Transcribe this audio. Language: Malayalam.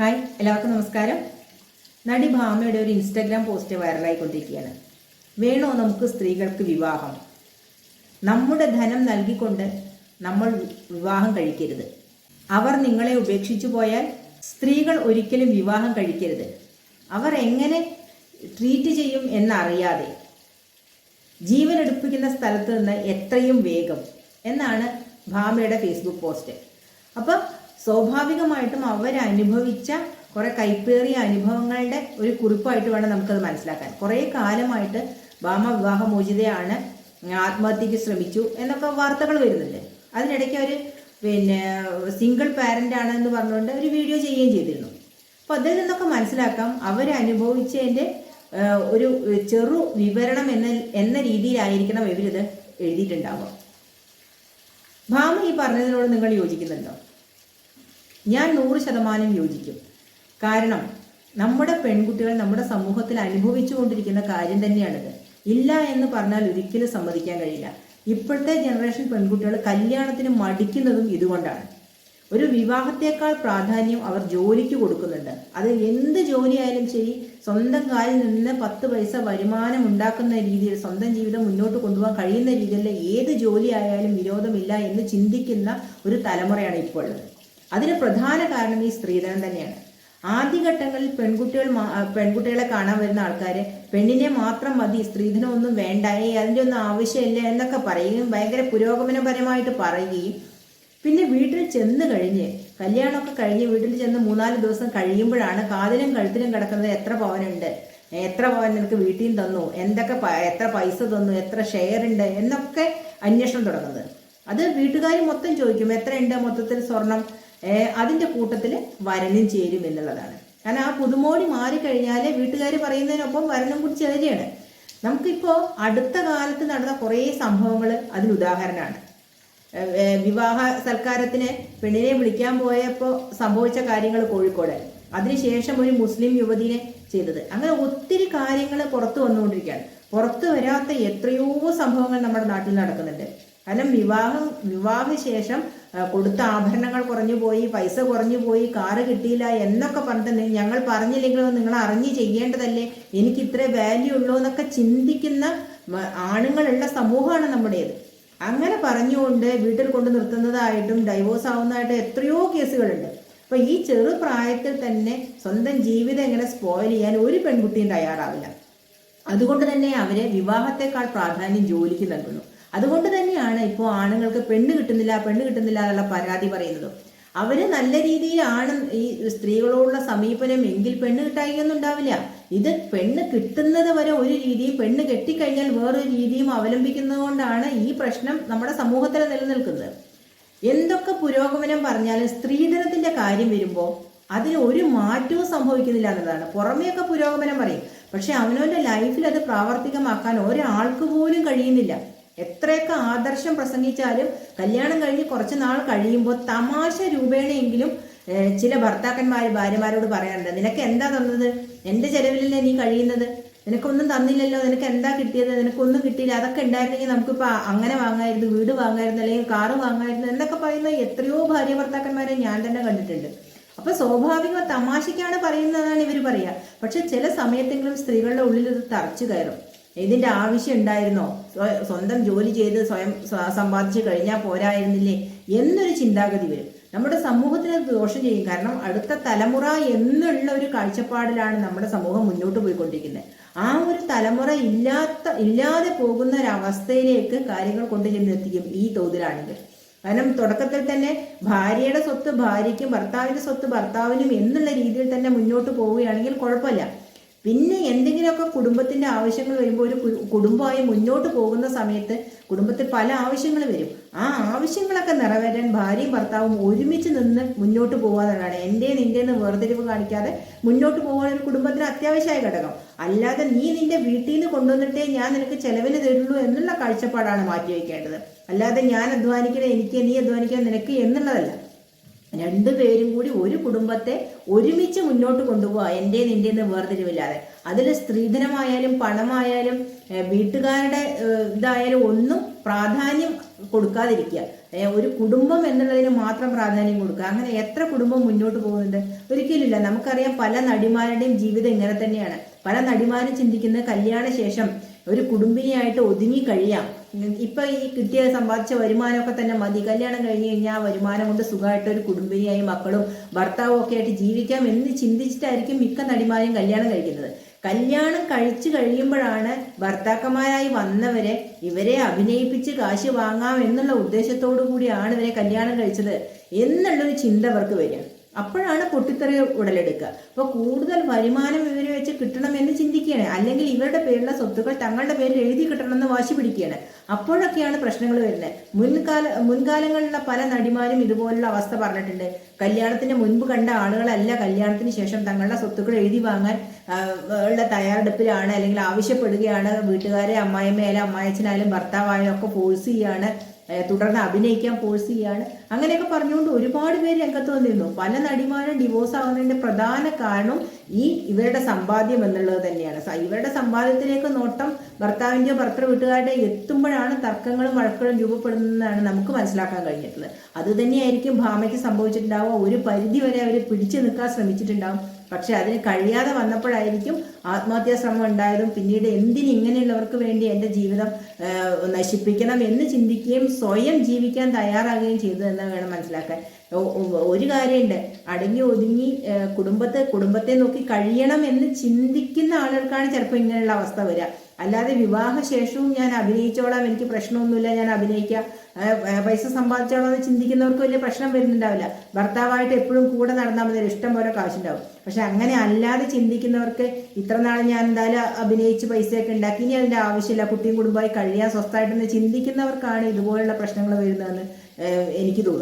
ഹായ് എല്ലാവർക്കും നമസ്കാരം. നടി ഭാമയുടെ ഒരു ഇൻസ്റ്റാഗ്രാം പോസ്റ്റ് വൈറലായിക്കൊണ്ടിരിക്കുകയാണ്. വേണോ നമുക്ക് സ്ത്രീകൾക്ക് വിവാഹം? നമ്മുടെ ധനം നൽകിക്കൊണ്ട് നമ്മൾ വിവാഹം കഴിക്കരുത്. അവർ നിങ്ങളെ ഉപേക്ഷിച്ചു പോയാൽ സ്ത്രീകൾ ഒരിക്കലും വിവാഹം കഴിക്കരുത്. അവർ എങ്ങനെ ട്രീറ്റ് ചെയ്യും എന്നറിയാതെ ജീവൻ എടുപ്പിക്കുന്ന സ്ഥലത്ത് നിന്ന് എത്രയും വേഗം എന്നാണ് ഭാമയുടെ ഫേസ്ബുക്ക് പോസ്റ്റ്. അപ്പം സ്വാഭാവികമായിട്ടും അവരനുഭവിച്ച കുറെ കൈപ്പേറിയ അനുഭവങ്ങളുടെ ഒരു കുറിപ്പായിട്ട് വേണം നമുക്കത് മനസ്സിലാക്കാൻ. കുറേ കാലമായിട്ട് ഭാമ വിവാഹമോചിതയാണ് ആത്മഹത്യക്ക് ശ്രമിച്ചു എന്നൊക്കെ വാർത്തകൾ വരുന്നുണ്ട്. അതിനിടയ്ക്ക് അവർ പിന്നെ സിംഗിൾ പാരന്റ് ആണ് എന്ന് പറഞ്ഞുകൊണ്ട് ഒരു വീഡിയോ ചെയ്യുകയും ചെയ്തിരുന്നു. അപ്പോൾ അതിൽ നിന്നൊക്കെ മനസ്സിലാക്കാം അവരനുഭവിച്ചതിന്റെ ഒരു ചെറു വിവരണം എന്ന എന്ന രീതിയിലായിരിക്കണം ഇവരിത് എഴുതിയിട്ടുണ്ടാവുക. ഭാമ ഈ പറഞ്ഞതിനോട് നിങ്ങൾ യോജിക്കുന്നുണ്ടോ? ഞാൻ നൂറ് ശതമാനം യോജിക്കും. കാരണം നമ്മുടെ പെൺകുട്ടികൾ നമ്മുടെ സമൂഹത്തിൽ അനുഭവിച്ചുകൊണ്ടിരിക്കുന്ന കാര്യം തന്നെയാണിത്. ഇല്ല എന്ന് പറഞ്ഞാൽ ഒരിക്കലും സമ്മതിക്കാൻ കഴിയില്ല. ഇപ്പോഴത്തെ ജനറേഷൻ പെൺകുട്ടികൾ കല്യാണത്തിന് മടിക്കുന്നതും ഇതുകൊണ്ടാണ്. ഒരു വിവാഹത്തേക്കാൾ പ്രാധാന്യം അവർ ജോലിക്ക് കൊടുക്കുന്നുണ്ട്. അത് എന്ത് ജോലിയായാലും ശരി സ്വന്തം കാലിൽ നിന്ന് പത്ത് പൈസ വരുമാനം ഉണ്ടാക്കുന്ന രീതിയിൽ സ്വന്തം ജീവിതം മുന്നോട്ട് കൊണ്ടുപോകാൻ കഴിയുന്ന രീതിയിൽ ഏത് ജോലി ആയാലും വിരോധമില്ല എന്ന് ചിന്തിക്കുന്ന ഒരു തലമുറയാണ് ഇപ്പോൾ ഉള്ളത് അതിന് പ്രധാന കാരണം ഈ സ്ത്രീധനം തന്നെയാണ്. ആദ്യഘട്ടങ്ങളിൽ പെൺകുട്ടികൾ പെൺകുട്ടികളെ കാണാൻ വരുന്ന ആൾക്കാർ പെണ്ണിനെ മാത്രം മതി സ്ത്രീധനം ഒന്നും വേണ്ട ഈ അതിന്റെ ഒന്നും ആവശ്യമില്ല എന്നൊക്കെ പറയുകയും ഭയങ്കര പുരോഗമനപരമായിട്ട് പറയുകയും പിന്നെ വീട്ടിൽ ചെന്ന് കഴിഞ്ഞ് കല്യാണമൊക്കെ കഴിഞ്ഞ് വീട്ടിൽ ചെന്ന് മൂന്നാൽ ദിവസം കഴിയുമ്പോഴാണ് കാതിലും കഴുത്തിലും കിടക്കുന്നത് എത്ര പവനുണ്ട് എത്ര പവൻ നിനക്ക് വീട്ടിൽ തന്നു എന്തൊക്കെ എത്ര പൈസ തന്നു എത്ര ഷെയർ ഉണ്ട് എന്നൊക്കെ അന്വേഷണം തുടങ്ങുന്നത്. അത് വീട്ടുകാർ മൊത്തം ചോദിക്കും എത്രയുണ്ട് മൊത്തത്തിൽ സ്വർണം? ഏഹ് അതിന്റെ കൂട്ടത്തിൽ വരനും ചേരും എന്നുള്ളതാണ്. കാരണം ആ പുതുമോടി മാറിക്കഴിഞ്ഞാൽ വീട്ടുകാർ പറയുന്നതിനൊപ്പം വരനും കൂടി ചേരുകയാണ്. നമുക്കിപ്പോൾ അടുത്ത കാലത്ത് നടന്ന കുറേ സംഭവങ്ങൾ അതിന് ഉദാഹരണമാണ്. ഏഹ് ഏഹ് വിവാഹ സൽക്കാരത്തിന് പെണ്ണിനെ വിളിക്കാൻ പോയപ്പോൾ സംഭവിച്ച കാര്യങ്ങൾ കോഴിക്കോട്. അതിനുശേഷം ഒരു മുസ്ലിം യുവതിനെ ചെയ്തത്. അങ്ങനെ ഒത്തിരി കാര്യങ്ങൾ പുറത്തു വന്നുകൊണ്ടിരിക്കുകയാണ്. പുറത്തു വരാത്ത എത്രയോ സംഭവങ്ങൾ നമ്മുടെ നാട്ടിൽ നടക്കുന്നുണ്ട്. കാരണം വിവാഹം വിവാഹശേഷം കൊടുത്ത ആഭരണങ്ങൾ കുറഞ്ഞു പോയി പൈസ കുറഞ്ഞു പോയി കാറ് കിട്ടിയില്ല എന്നൊക്കെ പറഞ്ഞിട്ട് ഞങ്ങൾ പറഞ്ഞില്ലെങ്കിലും നിങ്ങൾ അറിഞ്ഞ് ചെയ്യേണ്ടതല്ലേ? എനിക്ക് ഇത്ര വാല്യൂ ഉള്ളൂ എന്നൊക്കെ ചിന്തിക്കുന്ന ആണുങ്ങളുള്ള സമൂഹമാണ് നമ്മുടേത്. അങ്ങനെ പറഞ്ഞുകൊണ്ട് വീട്ടിൽ കൊണ്ട് നിർത്തുന്നതായിട്ടും ഡൈവോഴ്സ് ആവുന്നതായിട്ടും എത്രയോ കേസുകളുണ്ട്. അപ്പൊ ഈ ചെറു പ്രായത്തിൽ തന്നെ സ്വന്തം ജീവിതം എങ്ങനെ സ്പോയിൽ ചെയ്യാൻ ഒരു പെൺകുട്ടിയും തയ്യാറാവില്ല. അതുകൊണ്ട് തന്നെ അവരെ വിവാഹത്തെക്കാൾ പ്രാധാന്യം ജോലിക്ക് നൽകുന്നു. അതുകൊണ്ട് തന്നെയാണ് ഇപ്പോൾ ആണുങ്ങൾക്ക് പെണ്ണ് കിട്ടുന്നില്ല പെണ്ണ് കിട്ടുന്നില്ല എന്നുള്ള പരാതി പറയുന്നത്. അവർ നല്ല രീതിയിൽ രീതിയിലാണ് ഈ സ്ത്രീകളോടുള്ള സമീപനം എങ്കിൽ പെണ്ണ് കിട്ടായികയൊന്നും ഉണ്ടാവില്ല ഇത് പെണ്ണ് കിട്ടുന്നത് വരെ ഒരു രീതിയും പെണ്ണ് കെട്ടിക്കഴിഞ്ഞാൽ വേറൊരു രീതിയും അവലംബിക്കുന്നത് കൊണ്ടാണ് ഈ പ്രശ്നം നമ്മുടെ സമൂഹത്തിൽ നിലനിൽക്കുന്നത്. എന്തൊക്കെ പുരോഗമനം പറഞ്ഞാലും സ്ത്രീധനത്തിന്റെ കാര്യം വരുമ്പോൾ അതിന് ഒരു മാറ്റവും സംഭവിക്കുന്നില്ല എന്നതാണ്. പുറമേയൊക്കെ പുരോഗമനം പറയും. പക്ഷെ അവനവന്റെ ലൈഫിൽ അത് പ്രാവർത്തികമാക്കാൻ ഒരാൾക്ക് പോലും കഴിയുന്നില്ല. എത്രയൊക്കെ ആദർശം പ്രസംഗിച്ചാലും കല്യാണം കഴിഞ്ഞ് കുറച്ച് നാൾ കഴിയുമ്പോൾ തമാശ രൂപേണയെങ്കിലും ചില ഭർത്താക്കന്മാർ ഭാര്യമാരോട് പറയാറുണ്ട് നിനക്ക് എന്താ തന്നത്? എന്റെ ചെലവിലല്ലേ നീ കഴിയുന്നത്? നിനക്കൊന്നും തന്നില്ലല്ലോ? നിനക്ക് എന്താ കിട്ടിയത്? നിനക്കൊന്നും കിട്ടിയില്ല. അതൊക്കെ ഉണ്ടായിരുന്നെങ്കിൽ നമുക്കിപ്പോൾ അങ്ങനെ വാങ്ങായിരുന്നു വീട് വാങ്ങായിരുന്നു അല്ലെങ്കിൽ കാറ് വാങ്ങായിരുന്നു എന്നൊക്കെ പറയുന്ന എത്രയോ ഭാര്യ ഭർത്താക്കന്മാരെ ഞാൻ തന്നെ കണ്ടിട്ടുണ്ട്. അപ്പൊ സ്വാഭാവിക തമാശയ്ക്കാണ് പറയുന്നതാണ് ഇവർ പറയുക പക്ഷെ ചില സമയത്തെങ്കിലും സ്ത്രീകളുടെ ഉള്ളിൽ ഇത് തറച്ചു കയറും. ഇതിന്റെ ആവശ്യം ഉണ്ടായിരുന്നോ? സ്വന്തം ജോലി ചെയ്ത് സ്വയം സമ്പാദിച്ചു കഴിഞ്ഞാൽ പോരായിരുന്നില്ലേ? എന്നൊരു ചിന്താഗതി വരും. നമ്മുടെ സമൂഹത്തിന് ദോഷം ചെയ്യും. കാരണം അടുത്ത തലമുറ എന്നുള്ള ഒരു കാഴ്ചപ്പാടിലാണ് നമ്മുടെ സമൂഹം മുന്നോട്ട് പോയിക്കൊണ്ടിരിക്കുന്നത്. ആ ഒരു തലമുറ ഇല്ലാത്ത ഇല്ലാതെ പോകുന്ന ഒരു അവസ്ഥയിലേക്ക് കാര്യങ്ങൾ കൊണ്ടു ചെന്നെത്തിക്കും ഈ തോതിലാണെങ്കിൽ കാരണം തുടക്കത്തിൽ തന്നെ ഭാര്യയുടെ സ്വത്ത് ഭാര്യയ്ക്കും ഭർത്താവിന്റെ സ്വത്ത് ഭർത്താവിനും എന്നുള്ള രീതിയിൽ തന്നെ മുന്നോട്ട് പോവുകയാണെങ്കിൽ കുഴപ്പമില്ല. പിന്നെ എന്തെങ്കിലുമൊക്കെ കുടുംബത്തിന്റെ ആവശ്യങ്ങൾ വരുമ്പോൾ ഒരു കുടുംബമായി മുന്നോട്ട് പോകുന്ന സമയത്ത് കുടുംബത്തിൽ പല ആവശ്യങ്ങൾ വരും. ആ ആവശ്യങ്ങളൊക്കെ നിറവേറ്റാൻ ഭാര്യയും ഭർത്താവും ഒരുമിച്ച് നിന്ന് മുന്നോട്ട് പോകാന്നുള്ളതാണ് എന്റെ നിന്റെ എന്ന് വേർതിരിവ് കാണിക്കാതെ മുന്നോട്ട് പോകാൻ ഒരു കുടുംബത്തിന് അത്യാവശ്യമായ ഘടകം. അല്ലാതെ നീ നിന്റെ വീട്ടിൽ നിന്ന് കൊണ്ടുവന്നിട്ടേ ഞാൻ നിനക്ക് ചെലവിന് തരുള്ളൂ എന്നുള്ള കാഴ്ചപ്പാടാണ് മാറ്റി വയ്ക്കേണ്ടത് അല്ലാതെ ഞാൻ അധ്വാനിക്കണേ എനിക്ക് നീ അധ്വാനിക്കാൻ നിനക്ക് എന്നുള്ളതല്ല. രണ്ടുപേരും കൂടി ഒരു കുടുംബത്തെ ഒരുമിച്ച് മുന്നോട്ട് കൊണ്ടുപോകുക എന്റെ നിന്റെ എന്ന് വേർതിരിവില്ലാതെ. അതിൽ സ്ത്രീധനമായാലും പണമായാലും വീട്ടുകാരുടെ ഇതായാലും ഒന്നും പ്രാധാന്യം കൊടുക്കാതിരിക്കുക. ഒരു കുടുംബം എന്നുള്ളതിന് മാത്രം പ്രാധാന്യം കൊടുക്കുക. അങ്ങനെ എത്ര കുടുംബം മുന്നോട്ട് പോകുന്നുണ്ട്? ഒരിക്കലില്ല നമുക്കറിയാം പല നടിമാരുടെയും ജീവിതം ഇങ്ങനെ തന്നെയാണ്. പല നടിമാരും ചിന്തിക്കുന്നത് കല്യാണ ശേഷം ഒരു കുടുംബിനിയായിട്ട് ഒതുങ്ങി കഴിയാം. ഇപ്പൊ ഈ കിട്ടിയ സമ്പാദിച്ച വരുമാനമൊക്കെ തന്നെ മതി. കല്യാണം കഴിഞ്ഞ് കഴിഞ്ഞാൽ ആ വരുമാനം കൊണ്ട് സുഖമായിട്ട് ഒരു കുടുംബിനിയായി മക്കളും ഭർത്താവും ഒക്കെ ആയിട്ട് ജീവിക്കാം എന്ന് ചിന്തിച്ചിട്ടായിരിക്കും മിക്ക നടിമാരും കല്യാണം കഴിക്കുന്നത്. കല്യാണം കഴിച്ചു കഴിയുമ്പോഴാണ് ഭർത്താക്കന്മാരായി വന്നവരെ ഇവരെ അഭിനയിപ്പിച്ച് കാശ് വാങ്ങാം എന്നുള്ള ഉദ്ദേശത്തോടു കൂടിയാണ് ഇവരെ കല്യാണം കഴിച്ചത്. എന്നുള്ളൊരു ചിന്ത അവർക്ക് വരിക. അപ്പോഴാണ് പൊട്ടിത്തെറി ഉടലെടുക്കുക. അപ്പോൾ കൂടുതൽ വരുമാനം ഇവരെ വെച്ച് കിട്ടണമെന്ന് ചിന്തിക്കുകയാണ്. അല്ലെങ്കിൽ ഇവരുടെ പേരിലുള്ള സ്വത്തുക്കൾ തങ്ങളുടെ പേരിൽ എഴുതി കിട്ടണമെന്ന് വാശി പിടിക്കുകയാണ്. അപ്പോഴൊക്കെയാണ് പ്രശ്നങ്ങൾ വരുന്നത്. മുൻകാല മുൻകാലങ്ങളിലുള്ള പല നടിമാരും ഇതുപോലുള്ള അവസ്ഥ പറഞ്ഞിട്ടുണ്ട്. കല്യാണത്തിന് മുൻപ് കണ്ട ആളുകളല്ല കല്യാണത്തിന് ശേഷം തങ്ങളുടെ സ്വത്തുക്കൾ എഴുതി വാങ്ങാൻ ഉള്ള തയ്യാറെടുപ്പിലാണ് അല്ലെങ്കിൽ ആവശ്യപ്പെടുകയാണ് വീട്ടുകാരെ അമ്മായിമ്മയായാലും അമ്മായച്ചനായാലും ഭർത്താവായാലും ഒക്കെ ഫോഴ്സ് ചെയ്യാണ് തുടർന്ന് അഭിനയിക്കാൻ ഫോഴ്സ് ചെയ്യാണ്. അങ്ങനെയൊക്കെ പറഞ്ഞുകൊണ്ട് ഒരുപാട് പേര് രംഗത്ത് വന്നിരുന്നു. പല നടിമാരും ഡിവോഴ്സ് ആവുന്നതിന്റെ പ്രധാന കാരണം ഈ ഇവരുടെ സമ്പാദ്യം എന്നുള്ളത് തന്നെയാണ്. ഇവരുടെ സമ്പാദ്യത്തിലേക്ക് നോട്ടം ഭർത്താവിന്റെയോ ഭർത്തൃ വീട്ടുകാരുടെ എത്തുമ്പോഴാണ് തർക്കങ്ങളും വഴക്കുകളും രൂപപ്പെടുന്നതെന്നാണ് നമുക്ക് മനസ്സിലാക്കാൻ കഴിഞ്ഞിട്ടുള്ളത്. അത് തന്നെയായിരിക്കും ഭാമയ്ക്ക് സംഭവിച്ചിട്ടുണ്ടാവുക. ഒരു പരിധി വരെ അവർ പിടിച്ചു നിൽക്കാൻ ശ്രമിച്ചിട്ടുണ്ടാവും. പക്ഷെ അതിന് കഴിയാതെ വന്നപ്പോഴായിരിക്കും ആത്മഹത്യാ ശ്രമം ഉണ്ടായതും പിന്നീട് എന്തിന് ഇങ്ങനെയുള്ളവർക്ക് വേണ്ടി എന്റെ ജീവിതം നശിപ്പിക്കണം എന്ന് ചിന്തിക്കുകയും സ്വയം ജീവിക്കാൻ തയ്യാറാകുകയും ചെയ്തു എന്ന് വേണം മനസ്സിലാക്കാൻ. ഒരു കാര്യമുണ്ട്. അടങ്ങി ഒതുങ്ങി കുടുംബത്തെ കുടുംബത്തെ നോക്കി കഴിയണം എന്ന് ചിന്തിക്കുന്ന ആളുകൾക്കാണ് ചിലപ്പോൾ ഇങ്ങനെയുള്ള അവസ്ഥ വരിക. അല്ലാതെ വിവാഹശേഷവും ഞാൻ അഭിനയിച്ചോളാം എനിക്ക് പ്രശ്നമൊന്നുമില്ല ഞാൻ അഭിനയിക്കാം. പൈസ സമ്പാദിച്ചോളാം എന്ന് ചിന്തിക്കുന്നവർക്ക് വലിയ പ്രശ്നം വരുന്നുണ്ടാവില്ല. ഭർത്താവായിട്ട് എപ്പോഴും കൂടെ നടന്നാൽ മതി ഇഷ്ടം പോലെ കാശുണ്ടാവും. പക്ഷെ അങ്ങനെ അല്ലാതെ ചിന്തിക്കുന്നവർക്ക് ഇത്ര നാൾ ഞാൻ എന്തായാലും അഭിനയിച്ച് പൈസയൊക്കെ ഉണ്ടാക്കി ഇനി അതിന്റെ ആവശ്യമില്ല കുട്ടിയും കുടുംബമായി കഴിയാൻ സ്വസ്ഥമായിട്ടെന്ന് ചിന്തിക്കുന്നവർക്കാണ് ഇതുപോലുള്ള പ്രശ്നങ്ങൾ വരുന്നതെന്ന് എനിക്ക് തോന്നുന്നു.